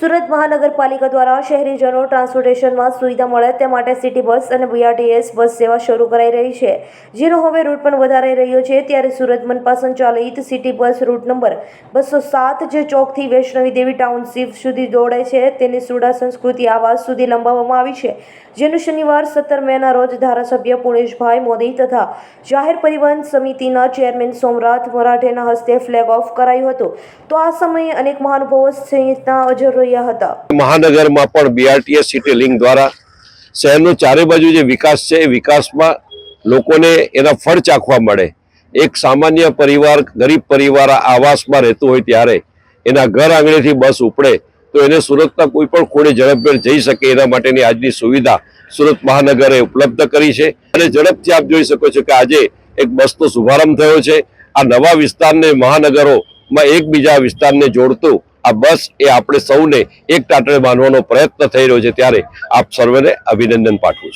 સુરત મહાનગરપાલિકા દ્વારા શહેરીજનો ટ્રાન્સપોર્ટેશનમાં સુવિધા મળે તે માટે સિટી બસ અને બીઆરટીએસ બસ સેવા શરૂ કરાઈ રહી છે. જેનો હવે રૂટ પણ વધારાઈ રહ્યો છે. ત્યારે સુરત મનપા સંચાલિત સિટી બસ રૂટ નંબર બસો સાત, જે ચોકથી વૈષ્ણવી દેવી ટાઉનશીપ સુધી દોડે છે, તેની સુડા સંસ્કૃતિ આવાસ સુધી લંબાવવામાં આવી છે. જેનું શનિવાર સત્તર મેના રોજ ધારાસભ્ય પુણેશભાઈ મોદી તથા જાહેર પરિવહન સમિતિના ચેરમેન સોમનાથ મરાઠેના હસ્તે ફ્લેગ ઓફ કરાયું હતું. તો આ સમયે અનેક મહાનુભાવો સહિતના હાજર રહ્યા હતા. મહાનગરમાં પણ બીઆરટીએસ સિટી લિંક દ્વારા શહેરનો ચારે બાજુ જે વિકાસ છે, એ વિકાસમાં લોકોને એના ફળ ચાખવા મળે. એક સામાન્ય પરિવાર, ગરીબ પરિવાર આવાસમાં રહેતું હોય ત્યારે એના ઘર આંગણેથી બસ ઉપડે તો એને સુરતના કોઈ પણ ખૂણે ઝડપભેર જઈ શકે એના માટેની આજની સુવિધા સુરત મહાનગરે ઉપલબ્ધ કરી છે. અને ઝડપથી આપ જોઈ શકો છો કે આજે એક બસનો શુભારંભ થયો છે. આ નવા વિસ્તારને મહાનગરોમાં એકબીજા વિસ્તારને જોડતું આ બસ એ આપણે સૌને એક ટાટણે બાંધવાનો પ્રયત્ન થઈ રહ્યો છે ત્યારે આપ સર્વેને અભિનંદન પાઠવું છું.